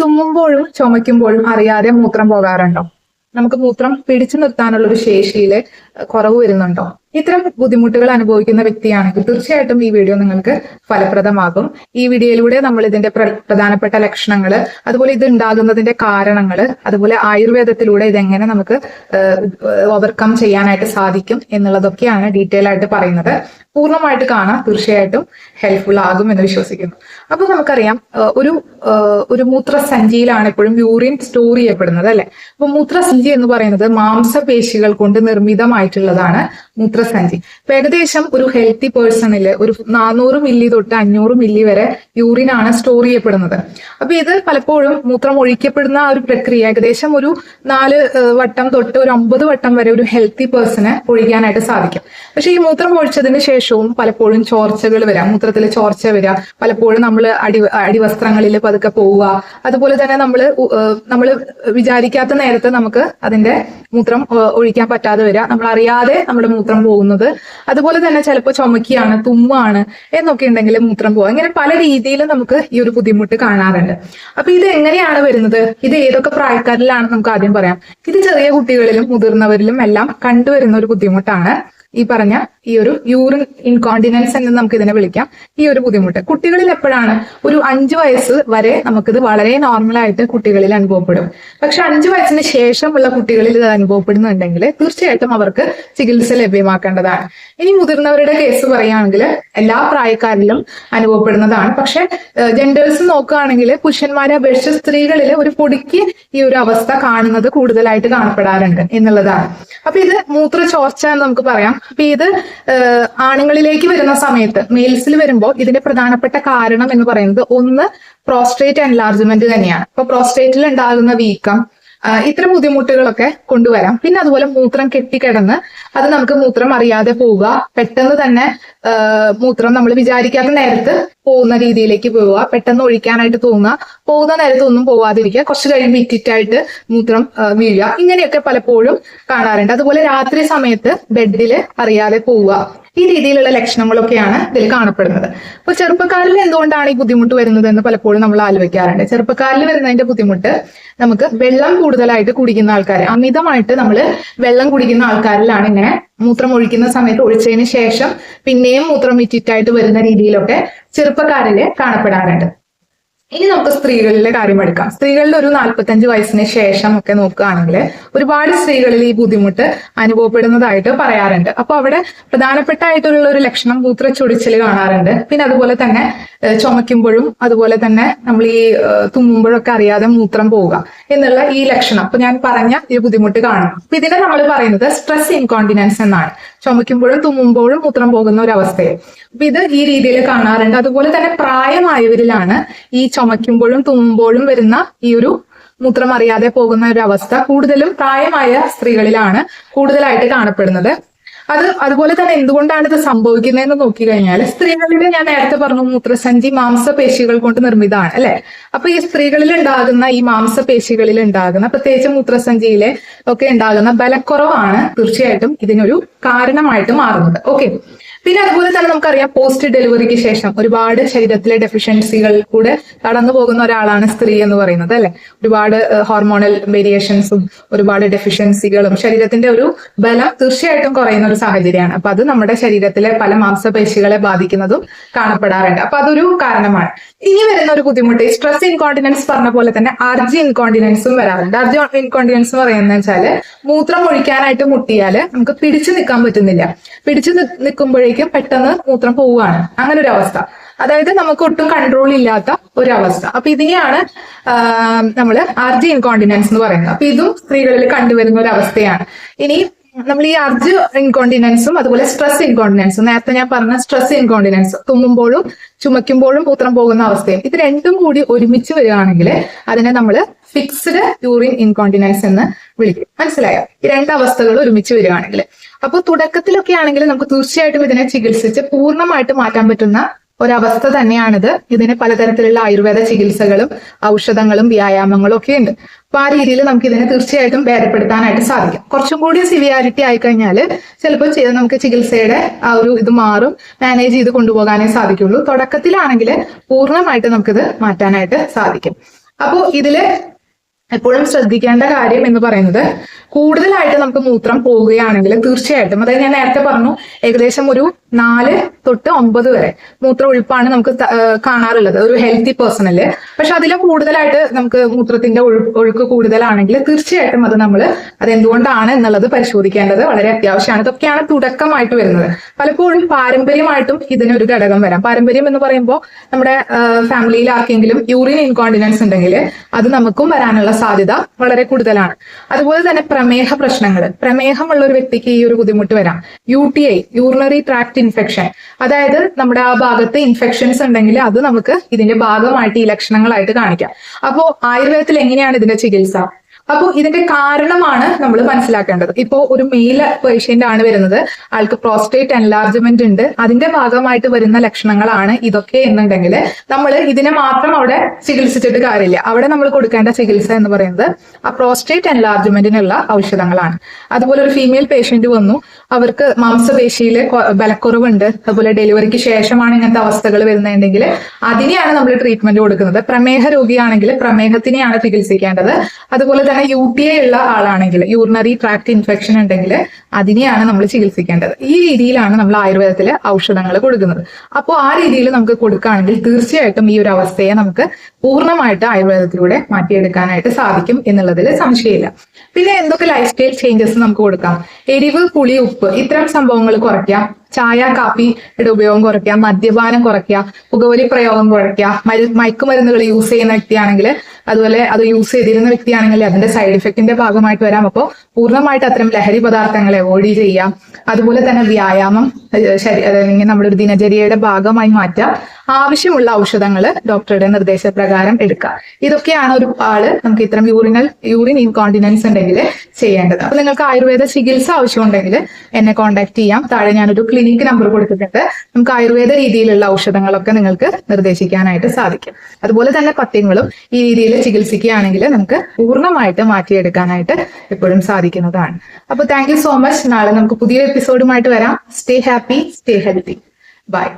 തുമ്മുമ്പോഴും ചുമയ്ക്കുമ്പോഴും അറിയാതെ മൂത്രം പോകാറുണ്ടോ? നമുക്ക് മൂത്രം പിടിച്ചു നിർത്താനുള്ള ഒരു ശേഷിയിൽ കുറവ് വരുന്നുണ്ടോ? ഇത്തരം ബുദ്ധിമുട്ടുകൾ അനുഭവിക്കുന്ന വ്യക്തിയാണെങ്കിൽ തീർച്ചയായിട്ടും ഈ വീഡിയോ നിങ്ങൾക്ക് ഫലപ്രദമാകും. ഈ വീഡിയോയിലൂടെ നമ്മൾ ഇതിന്റെ പ്ര- പ്രധാനപ്പെട്ട ലക്ഷണങ്ങൾ അതുപോലെ ഇത് ഉണ്ടാകുന്നതിന്റെ കാരണങ്ങൾ അതുപോലെ ആയുർവേദത്തിലൂടെ ഇതെങ്ങനെ നമുക്ക് ഓവർകം ചെയ്യാനായിട്ട് സാധിക്കും എന്നുള്ളതൊക്കെയാണ് ഡീറ്റെയിൽ ആയിട്ട് പറയുന്നത്. പൂർണമായിട്ട് കാണാം തീർച്ചയായിട്ടും ഹെൽപ്ഫുൾ ആകും എന്ന് വിശ്വസിക്കുന്നു. അപ്പൊ നമുക്കറിയാം ഒരു ഒരു മൂത്രസഞ്ചിയിലാണ് എപ്പോഴും യൂറിൻ സ്റ്റോർ ചെയ്യപ്പെടുന്നത് അല്ലെ? അപ്പൊ മൂത്രസഞ്ചി എന്ന് പറയുന്നത് മാംസപേശികൾ കൊണ്ട് നിർമ്മിതമായിട്ടുള്ളതാണ് മൂത്രസഞ്ചി ഇപ്പൊ ഏകദേശം ഒരു ഹെൽത്തി പേഴ്സണിൽ ഒരു നാനൂറ് മില്ലി തൊട്ട് അഞ്ഞൂറ് മില്ലി വരെ യൂറിൻ ആണ് സ്റ്റോർ ചെയ്യപ്പെടുന്നത്. അപ്പൊ ഇത് പലപ്പോഴും മൂത്രം ഒഴിക്കപ്പെടുന്ന ആ ഒരു പ്രക്രിയ ഏകദേശം ഒരു നാല് വട്ടം തൊട്ട് ഒരു അമ്പത് വട്ടം വരെ ഒരു ഹെൽത്തി പേഴ്സണ് ഒഴിക്കാനായിട്ട് സാധിക്കും. പക്ഷെ ഈ മൂത്രം ഒഴിച്ചതിന് ശേഷവും പലപ്പോഴും ചോർച്ചകൾ വരാം മൂത്രത്തിൽ ചോർച്ച വരാം പലപ്പോഴും നമ്മൾ അടി അടിവസ്ത്രങ്ങളിൽ പതുക്കെ പോവുക അതുപോലെ തന്നെ നമ്മൾ നമ്മൾ വിചാരിക്കാത്ത നേരത്ത് നമുക്ക് അതിന്റെ മൂത്രം ഒഴിക്കാൻ പറ്റാതെ വരിക നമ്മൾ അറിയാതെ നമ്മുടെ മൂത്രം പോകുന്നത്. അതുപോലെ തന്നെ ചിലപ്പോൾ ചുമക്കിയാണ് തുമ്മാണ് എന്നൊക്കെ ഉണ്ടെങ്കിൽ മൂത്രം പോകുക ഇങ്ങനെ പല രീതിയിൽ നമുക്ക് ഈ ഒരു ബുദ്ധിമുട്ട് കാണാറുണ്ട്. അപ്പൊ ഇത് എങ്ങനെയാണ് വരുന്നത്? ഇത് ഏതൊക്കെ പ്രായക്കാരിലാണ് നമുക്ക് ആദ്യം പറയാം. ഇത് ചെറിയ കുട്ടികളിലും മുതിർന്നവരിലും എല്ലാം കണ്ടുവരുന്ന ഒരു ബുദ്ധിമുട്ടാണ്. ഈ പറഞ്ഞ ഈ ഒരു യൂറിൻ ഇൻകോണ്ടിനൻസ് എന്ന് നമുക്ക് ഇതിനെ വിളിക്കാം. ഈ ഒരു ബുദ്ധിമുട്ട്. കുട്ടികളിൽ എപ്പോഴാണ് ഒരു അഞ്ചു വയസ്സ് വരെ നമുക്കിത് വളരെ നോർമൽ ആയിട്ട് കുട്ടികളിൽ അനുഭവപ്പെടും. പക്ഷെ അഞ്ചു വയസ്സിന് ശേഷമുള്ള കുട്ടികളിൽ ഇത് അനുഭവപ്പെടുന്നുണ്ടെങ്കിൽ തീർച്ചയായിട്ടും അവർക്ക് ചികിത്സ ലഭ്യമാക്കേണ്ടതാണ്. ഇനി മുതിർന്നവരുടെ കേസ് പറയുകയാണെങ്കിൽ എല്ലാ പ്രായക്കാരിലും അനുഭവപ്പെടുന്നതാണ്. പക്ഷെ ജെൻഡേഴ്സ് നോക്കുകയാണെങ്കിൽ പുരുഷന്മാരെ അപേക്ഷിച്ച് സ്ത്രീകളിൽ ഒരു പൊടിക്ക് ഈ ഒരു അവസ്ഥ കാണുന്നത് കൂടുതലായിട്ട് കാണപ്പെടാറുണ്ട് എന്നുള്ളതാണ്. അപ്പൊ ഇത് മൂത്ര ചോർച്ച എന്ന് നമുക്ക് പറയാം. അപ്പൊ ഇത് ആണുങ്ങളിലേക്ക് വരുന്ന സമയത്ത് മെയിൽസിൽ വരുമ്പോൾ ഇതിന്റെ പ്രധാനപ്പെട്ട കാരണം എന്ന് പറയുന്നത് ഒന്ന് പ്രോസ്ട്രേറ്റ് എൻലാർജ്മെന്റ് തന്നെയാണ്. അപ്പൊ പ്രോസ്ട്രേറ്റിൽ ഉണ്ടാകുന്ന വീക്കം ഇത്തരം ബുദ്ധിമുട്ടുകളൊക്കെ കൊണ്ടുവരാം. പിന്നെ അതുപോലെ മൂത്രം കെട്ടിക്കിടന്ന് അത് നമുക്ക് മൂത്രം അറിയാതെ പോവുക. പെട്ടെന്ന് തന്നെ മൂത്രം നമ്മൾ വിചാരിക്കാത്ത നേരത്ത് പോകുന്ന രീതിയിലേക്ക് പോവുക. പെട്ടെന്ന് ഒഴിക്കാനായിട്ട് തോന്നുക. പോകുന്ന നേരത്തൊന്നും പോവാതിരിക്കുക. കുറച്ച് കഴിയുമ്പോൾ ഇറ്റിറ്റായിട്ട് മൂത്രം വീഴുക. ഇങ്ങനെയൊക്കെ പലപ്പോഴും കാണാറുണ്ട്. അതുപോലെ രാത്രി സമയത്ത് ബെഡിൽ അറിയാതെ പോവുക. ഈ രീതിയിലുള്ള ലക്ഷണങ്ങളൊക്കെയാണ് ഇതിൽ കാണപ്പെടുന്നത്. അപ്പൊ ചെറുപ്പക്കാരിൽ എന്തുകൊണ്ടാണ് ഈ ബുദ്ധിമുട്ട് വരുന്നത് എന്ന് പലപ്പോഴും നമ്മൾ ആലോചിക്കാറുണ്ട്. ചെറുപ്പക്കാരിൽ വരുന്നതിന്റെ ബുദ്ധിമുട്ട് നമുക്ക് വെള്ളം കൂടുതലായിട്ട് കുടിക്കുന്ന ആൾക്കാർ അമിതമായിട്ട് നമ്മൾ വെള്ളം കുടിക്കുന്ന ആൾക്കാരിലാണ് ഇങ്ങനെ മൂത്രം ഒഴിക്കുന്ന സമയത്ത് ഒഴിച്ചതിന് ശേഷം പിന്നെയും മൂത്രം വിറ്റിറ്റായിട്ട് വരുന്ന രീതിയിലൊക്കെ ചെറുപ്പക്കാരിൽ കാണപ്പെടാറുണ്ട്. ഇനി നമുക്ക് സ്ത്രീകളിലെ കാര്യം എടുക്കാം. സ്ത്രീകളിൽ ഒരു നാൽപ്പത്തഞ്ച് വയസ്സിന് ശേഷം ഒക്കെ നോക്കുകയാണെങ്കിൽ ഒരുപാട് സ്ത്രീകളിൽ ഈ ബുദ്ധിമുട്ട് അനുഭവപ്പെടുന്നതായിട്ട് പറയാറുണ്ട്. അപ്പൊ അവിടെ പ്രധാനപ്പെട്ടായിട്ടുള്ള ഒരു ലക്ഷണം മൂത്രച്ചൊടിച്ചിൽ കാണാറുണ്ട്. പിന്നെ അതുപോലെ തന്നെ ചുമയ്ക്കുമ്പോഴും അതുപോലെ തന്നെ നമ്മൾ ഈ തുമ്മുമ്പോഴൊക്കെ അറിയാതെ മൂത്രം പോവുക എന്നുള്ള ഈ ലക്ഷണം. അപ്പൊ ഞാൻ പറഞ്ഞ ഈ ബുദ്ധിമുട്ട് കാണും. അപ്പൊ ഇതിനെ നമ്മൾ പറയുന്നത് സ്ട്രെസ് ഇൻകോണ്ടിനൻസ് എന്നാണ്. ചുമയ്ക്കുമ്പോഴും തുമ്മുമ്പോഴും മൂത്രം പോകുന്ന ഒരു അവസ്ഥയെ അപ്പൊ ഇത് ഈ രീതിയിൽ കാണാറുണ്ട്. അതുപോലെ തന്നെ പ്രായമായവരിലാണ് ഈ ചുമയ്ക്കുമ്പോഴും തുമ്മുമ്പോഴും വരുന്ന ഈ ഒരു മൂത്രം അറിയാതെ പോകുന്ന ഒരു അവസ്ഥ കൂടുതലും പ്രായമായ സ്ത്രീകളിലാണ് കൂടുതലായിട്ട് കാണപ്പെടുന്നത്. അത് അതുപോലെ തന്നെ എന്തുകൊണ്ടാണ് ഇത് സംഭവിക്കുന്നതെന്ന് നോക്കിക്കഴിഞ്ഞാൽ സ്ത്രീകളിൽ ഞാൻ നേരത്തെ പറഞ്ഞു മൂത്രസഞ്ചി മാംസപേശികൾ കൊണ്ട് നിർമ്മിതമാണ് അല്ലെ? അപ്പൊ ഈ സ്ത്രീകളിൽ ഉണ്ടാകുന്ന ഈ മാംസപേശികളിൽ ഉണ്ടാകുന്ന പ്രത്യേകിച്ച് മൂത്രസഞ്ചിയിലെ ഒക്കെ ഉണ്ടാകുന്ന ബലക്കുറവാണ് തീർച്ചയായിട്ടും ഇതിനൊരു കാരണമായിട്ട് മാറുന്നത്. ഓക്കെ. പിന്നെ അതുപോലെ തന്നെ നമുക്കറിയാം പോസ്റ്റ് ഡെലിവറിക്ക് ശേഷം ഒരുപാട് ശരീരത്തിലെ ഡെഫിഷ്യൻസികൾ കൂടെ കടന്നു പോകുന്ന ഒരാളാണ് സ്ത്രീ എന്ന് പറയുന്നത് അല്ലെ? ഒരുപാട് ഹോർമോണൽ വേരിയേഷൻസും ഒരുപാട് ഡെഫിഷ്യൻസികളും ശരീരത്തിന്റെ ഒരു ബലം തീർച്ചയായിട്ടും കുറയുന്ന ഒരു സാഹചര്യമാണ്. അപ്പൊ അത് നമ്മുടെ ശരീരത്തിലെ പല മാംസപേശികളെ ബാധിക്കുന്നതും കാണപ്പെടാറുണ്ട്. അപ്പൊ അതൊരു കാരണമാണ്. ഇനി വരുന്ന ഒരു ബുദ്ധിമുട്ട് സ്ട്രെസ് ഇൻകോണ്ടിനൻസ് പറഞ്ഞ പോലെ തന്നെ അർജി ഇൻകോണ്ടിനൻസും വരാറുണ്ട്. അർജി ഇൻകോണ്ടിനൻസ് പറയുന്നത് വെച്ചാൽ മൂത്രം ഒഴിക്കാനായിട്ട് മുട്ടിയാൽ നമുക്ക് പിടിച്ചു നിൽക്കാൻ പറ്റുന്നില്ല. പിടിച്ചു നിൽക്കുമ്പോഴേക്കും പെട്ടെന്ന് മൂത്രം പോവുകയാണ്. അങ്ങനെ ഒരു അവസ്ഥ. അതായത് നമുക്ക് ഒട്ടും കൺട്രോൾ ഇല്ലാത്ത ഒരു അവസ്ഥ. അപ്പൊ ഇതിനെയാണ് നമ്മൾ ആർജി ഇൻകോണ്ടിനൻസ് എന്ന് പറയുന്നത്. അപ്പൊ ഇതും സ്ത്രീകളിൽ കണ്ടുവരുന്ന ഒരു അവസ്ഥയാണ്. ഇനി നമ്മൾ ഈ അർജ് ഇൻകോണ്ടിനൻസും അതുപോലെ സ്ട്രെസ് ഇൻകോണ്ടിനൻസും നേരത്തെ ഞാൻ പറഞ്ഞ സ്ട്രെസ് ഇൻകോണ്ടിനൻസ് തുമ്മുമ്പോഴും ചുമയ്ക്കുമ്പോഴും മൂത്രം പോകുന്ന അവസ്ഥയും. ഇത് രണ്ടും കൂടി ഒരുമിച്ച് വരികയാണെങ്കിൽ അതിനെ നമ്മൾ ഫിക്സ്ഡ് യൂറിൻ ഇൻകോണ്ടിനൻസ് എന്ന് വിളിക്കും. മനസ്സിലായോ? ഈ രണ്ട് അവസ്ഥകൾ ഒരുമിച്ച് വരികയാണെങ്കിൽ. അപ്പോൾ തുടക്കത്തിലൊക്കെ ആണെങ്കിൽ നമുക്ക് തീർച്ചയായിട്ടും ഇതിനെ ചികിത്സിച്ച് പൂർണമായിട്ട് മാറ്റാൻ പറ്റുന്ന ഒരവസ്ഥ തന്നെയാണിത്. ഇതിന് പലതരത്തിലുള്ള ആയുർവേദ ചികിത്സകളും ഔഷധങ്ങളും വ്യായാമങ്ങളും ഒക്കെ ഉണ്ട്. അപ്പൊ ആ രീതിയിൽ നമുക്ക് ഇതിനെ തീർച്ചയായിട്ടും ഭേദപ്പെടുത്താനായിട്ട് സാധിക്കും. കുറച്ചും കൂടി സിവിയാരിറ്റി ആയിക്കഴിഞ്ഞാൽ ചിലപ്പോൾ നമുക്ക് ചികിത്സയുടെ ആ ഒരു ഇത് മാറും മാനേജ് ചെയ്ത് കൊണ്ടുപോകാനേ സാധിക്കുള്ളൂ. തുടക്കത്തിലാണെങ്കിൽ പൂർണമായിട്ട് നമുക്കിത് മാറ്റാനായിട്ട് സാധിക്കും. അപ്പോൾ ഇതിൽ എപ്പോഴും ശ്രദ്ധിക്കേണ്ട കാര്യം എന്ന് പറയുന്നത് കൂടുതലായിട്ട് നമുക്ക് മൂത്രം പോവുകയാണെങ്കിൽ തീർച്ചയായിട്ടും അതായത് ഞാൻ നേരത്തെ പറഞ്ഞു ഏകദേശം ഒരു നാല് തൊട്ട് ഒമ്പത് വരെ മൂത്ര ഒഴുപ്പാണ് നമുക്ക് കാണാറുള്ളത്. ഒരു ഹെൽത്തി പേഴ്സണൽ പക്ഷെ അതിലെ കൂടുതലായിട്ട് നമുക്ക് മൂത്രത്തിന്റെ ഒഴു ഒഴുക്ക് കൂടുതലാണെങ്കിൽ തീർച്ചയായിട്ടും അത് നമ്മൾ അതെന്തുകൊണ്ടാണ് എന്നുള്ളത് പരിശോധിക്കേണ്ടത് വളരെ അത്യാവശ്യമാണ്. ഇതൊക്കെയാണ് തുടക്കമായിട്ട് വരുന്നത്. പലപ്പോഴും പാരമ്പര്യമായിട്ടും ഇതിനൊരു ഘടകം വരാം. പാരമ്പര്യം എന്ന് പറയുമ്പോൾ നമ്മുടെ ഫാമിലിയിൽ ആർക്കെങ്കിലും യൂറിൻ ഇൻകോണ്ടിനൻസ് ഉണ്ടെങ്കിൽ അത് നമുക്കും വരാനുള്ള സാധ്യത വളരെ കൂടുതലാണ്. അതുപോലെ തന്നെ പ്രമേഹ പ്രശ്നങ്ങൾ പ്രമേഹമുള്ള ഒരു വ്യക്തിക്ക് ഈ ഒരു ബുദ്ധിമുട്ട് വരാം. U T I urinary tract infection അതായത് നമ്മുടെ ആ ഭാഗത്ത് ഇൻഫെക്ഷൻസ് ഉണ്ടെങ്കിൽ അത് നമുക്ക് ഇതിന്റെ ഭാഗമായിട്ട് ഈ ലക്ഷണങ്ങളായിട്ട് കാണിക്കാം. അപ്പോൾ ആയുർവേദത്തിൽ എങ്ങനെയാണ് ഇതിന്റെ ചികിത്സ? അപ്പോൾ ഇതിന്റെ കാരണമാണ് നമ്മൾ മനസ്സിലാക്കേണ്ടത്. ഇപ്പോ ഒരു മെയിൽ പേഷ്യന്റ് ആണ് വരുന്നത്. ആൾക്ക് പ്രോസ്റ്റേറ്റ് എൻലാർജ്മെന്റ് ഉണ്ട്. അതിന്റെ ഭാഗമായിട്ട് വരുന്ന ലക്ഷണങ്ങളാണ് ഇതൊക്കെ എന്നുണ്ടെങ്കിൽ നമ്മൾ ഇതിനെ മാത്രം അവിടെ ചികിത്സിച്ചിട്ട് കാര്യമില്ല. അവിടെ നമ്മൾ കൊടുക്കേണ്ട ചികിത്സ എന്ന് പറയുന്നത് ആ പ്രോസ്റ്റേറ്റ് എൻലാർജ്മെന്റിനുള്ള ഔഷധങ്ങളാണ്. അതുപോലെ ഒരു ഫീമെയിൽ പേഷ്യന്റ് വന്നു. അവർക്ക് മാംസപേശിയിൽ ബലക്കുറവുണ്ട്. അതുപോലെ ഡെലിവറിക്ക് ശേഷമാണ് ഇങ്ങനത്തെ അവസ്ഥകൾ വരുന്നതെങ്കിൽ അതിനെയാണ് നമ്മൾ ട്രീറ്റ്മെന്റ് കൊടുക്കുന്നത്. പ്രമേഹ രോഗിയാണെങ്കിൽ പ്രമേഹത്തിനെയാണ് ചികിത്സിക്കേണ്ടത്. അതുപോലെ തന്നെ യു ടി ഐ ഉള്ള ആളാണെങ്കിൽ യൂറിനറി ട്രാക്ട് ഇൻഫെക്ഷൻ ഉണ്ടെങ്കിൽ അതിനെയാണ് നമ്മൾ ചികിത്സിക്കേണ്ടത്. ഈ രീതിയിലാണ് നമ്മൾ ആയുർവേദത്തിൽ ഔഷധങ്ങൾ കൊടുക്കുന്നത്. അപ്പോൾ ആ രീതിയിൽ നമുക്ക് കൊടുക്കുകയാണെങ്കിൽ തീർച്ചയായിട്ടും ഈ ഒരു അവസ്ഥയെ നമുക്ക് പൂർണമായിട്ട് ആയുർവേദത്തിലൂടെ മാറ്റിയെടുക്കാനായിട്ട് സാധിക്കും എന്നുള്ളതിൽ സംശയമില്ല. പിന്നെ എന്തൊക്കെ ലൈഫ് സ്റ്റൈൽ ചേഞ്ചസ് നമുക്ക് കൊടുക്കാം? എരിവ് പുളി ഉപ്പ് ഇത്തരം സംഭവങ്ങൾ കുറയ്ക്കാം. ചായ കാപ്പിയുടെ ഉപയോഗം കുറയ്ക്കുക മദ്യപാനം കുറയ്ക്കുക പുകവലി പ്രയോഗം കുറയ്ക്കുക മരു- മയക്കുമരുന്നുകൾ യൂസ് ചെയ്യുന്ന വ്യക്തിയാണെങ്കിൽ അതുപോലെ അത് യൂസ് ചെയ്തിരുന്ന വ്യക്തിയാണെങ്കിൽ അതിന്റെ സൈഡ് ഇഫക്റ്റിന്റെ ഭാഗമായിട്ട് വരാം. അപ്പോൾ പൂർണമായിട്ട് അത്തരം ലഹരി പദാർത്ഥങ്ങളെ അവോയ്ഡ് ചെയ്യാം അതുപോലെ തന്നെ വ്യായാമം ശരി അല്ലെങ്കിൽ നമ്മുടെ ഒരു ദിനചര്യയുടെ ഭാഗമായി മാറ്റാം ആവശ്യമുള്ള ഔഷധങ്ങൾ ഡോക്ടറുടെ നിർദ്ദേശപ്രകാരം എടുക്കുക ഇതൊക്കെയാണ് ഒരു ആൾ നമുക്ക് ഇത്തരം യൂറിനൽ യൂറിൻ ഇൻകോണ്ടിനൻസ് ഉണ്ടെങ്കിൽ ചെയ്യേണ്ടത്. അപ്പൊ നിങ്ങൾക്ക് ആയുർവേദ ചികിത്സ ആവശ്യമുണ്ടെങ്കിൽ എന്നെ കോൺടാക്ട് ചെയ്യാം. താഴെ ഞാനൊരു ക്ലിനിക് നമ്പർ കൊടുത്തിട്ടുണ്ട്. നമുക്ക് ആയുർവേദ രീതിയിലുള്ള ഔഷധങ്ങളൊക്കെ നിങ്ങൾക്ക് നിർദ്ദേശിക്കാനായിട്ട് സാധിക്കും. അതുപോലെ തന്നെ പത്യങ്ങളും ഈ രീതിയിൽ ചികിത്സിക്കുകയാണെങ്കിൽ നമുക്ക് പൂർണമായിട്ട് മാറ്റിയെടുക്കാനായിട്ട് എപ്പോഴും സാധിക്കുന്നതാണ്. അപ്പൊ താങ്ക് സോ മച്ച് നാളെ നമുക്ക് പുതിയ എപ്പിസോഡുമായിട്ട് വരാം. Stay happy stay healthy bye